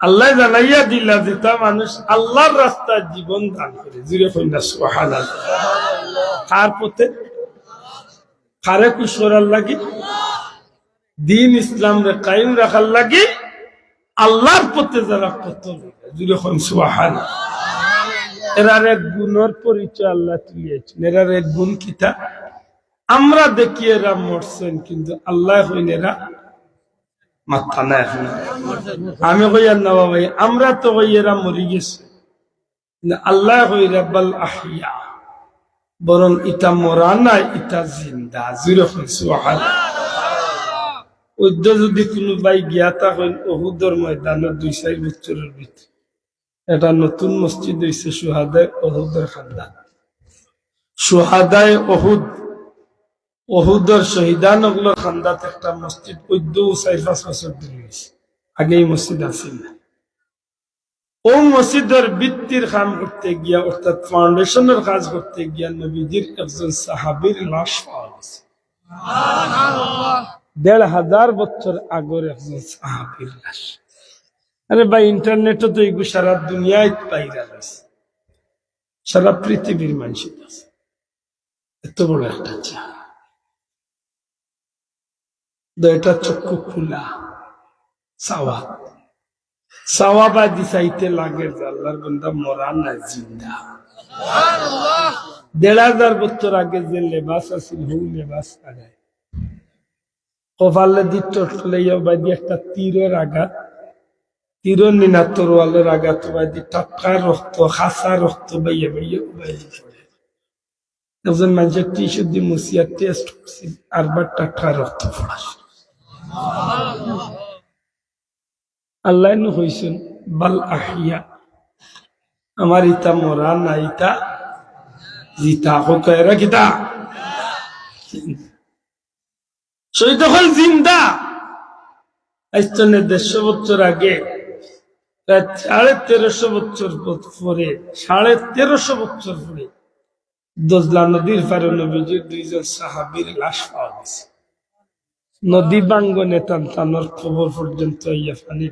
আল্লাহ জানাইয়া দিলা যে মানুষ আল্লাহর রাস্তায় জীবন দান করে। সোহান কার পথে কারে কুশোরার লাগি? দিন ইসলাম রে কায়েম রাখার লাগি? আল্লাহর পথে যারা কত খন সোহান এরার এক গুণের পরিচয় আল্লাহ তুলিয়েছেন। এরার এক গুণ কিতা? আমরা দেখি এরা মরছেন, কিন্তু আল্লাহ হইন এরা না। আমি কইয়ার না ভাই আমরা তো কই, এরা মরি গেছে। আল্লাহ কই, রাব্বাল আহিয়া বরং ইটা মরা নাই ইটা জিন্দা। সুহান যদি কোনো বাই গিয়াতা হইন অহুদর ময়দানের দুই, চার বছরের ভিতরে। এটা নতুন মসজিদ হয়েছে সুহাদায় অহুদের খান্দান। সুহাদায় অহুদ অহুদর শহীদান ওগুলো খান্দাত একটা মসজিদ ওইদ্য চার পাঁচ বছর ধরে হয়েছে আগে এই মসজিদ আছিল না। ও মসজিদের ভিত্তির কাম করতে গিয়া, অর্থাৎ ফাউন্ডেশনের কাজ করতে গিয়া নবীজির একজন সাহাবীর লাশ পাওয়া গেছে। দেড় হাজার বছর আগর একজন সাহাবীর লাশ। আরে ভাই, ইন্টারনেটে তো এগুলো সারা দুনিয়ায় পাইরা আছে সারা পৃথিবীর মানুষ আছে। এত বড় একটা চেহারা এটা চক্ষু খোলা। সাওয়া সাওয়া বা দিসাইতে লাগে আল্লাহর বন্ধা মরা না জিন্দা। দেড় হাজার বছর আগে যে লেবাস আছিল হু লেবাস লাগায় কপালে দি টটলাইয়া বাদি একটা তীরের আঘাত। তীরের নিনা তরোয়ালের আঘাত বাদি টাটকা রক্ত, খাসা রক্ত বাইয়া বাইয়া বাইয়া একজন মানুষের টিস্যু দিয়ে মুসিয়া টেস্ট করছি, আরবার টাটকা রক্ত পড়া আল্লাহ হইছেন, বাল আহিয়া। আমার ইতা মরা না ইতা জিতা। এরা কিতা? হল জিন্দা। দেড়শো বছর আগে সাড়ে তেরোশো বছর পরে, সাড়ে তেরোশো বছর পরে, দজলা নদীর পারে নবীজির দুইজন সাহাবীর লাশ পাওয়া গেছে। নদী বাঙ্গনে টান টানোর খবর পর্যন্ত ইয়া পানি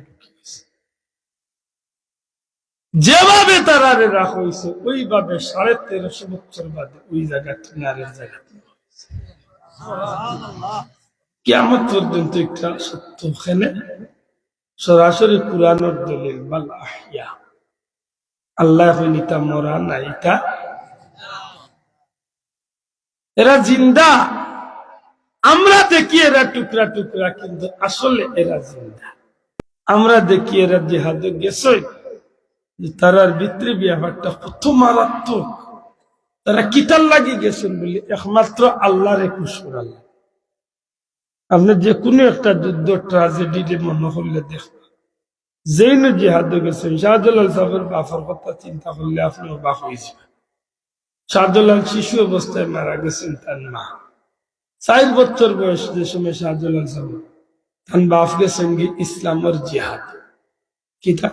যেভাবে তারারে রাখা হয়েছে ওইভাবে সাড়ে তেরোশো বছর বাদে ওই জায়গা কিনারের জায়গা কেমন পর্যন্ত একটা সত্য ওখানে সরাসরি কোরআনের দলিল বাল আহিয়া আল্লাহ হইনিতা মরা না এটা এরা জিন্দা আমরা দেখি এরা টুকরা টুকরা, কিন্তু আসলে এরা জিন্দা। আমরা দেখি এরা জেহাদে গেছে। তারার ভিতরে ব্যাপারটা কত মারাত্মক। তারা কিতার লাগি গেছেন বলে একমাত্র আল্লাহর একুশ আল্লাহ। আপনি যে কোনো একটা যুদ্ধ ট্রাজেডি মনে করলে দেখবেন যেই না জেহাদে গেছেন শাহদুল্লাহ সাহেবের বাফার কথা চিন্তা করলে আপনি অবাক হয়ে যাবেন। শিশু অবস্থায় মারা গেছেন তার মা। চার বছর বয়স যে সময় শাহদুল্লাহ সাহেব তার বাপকে সঙ্গে ইসলামর জিহাদ। কিতা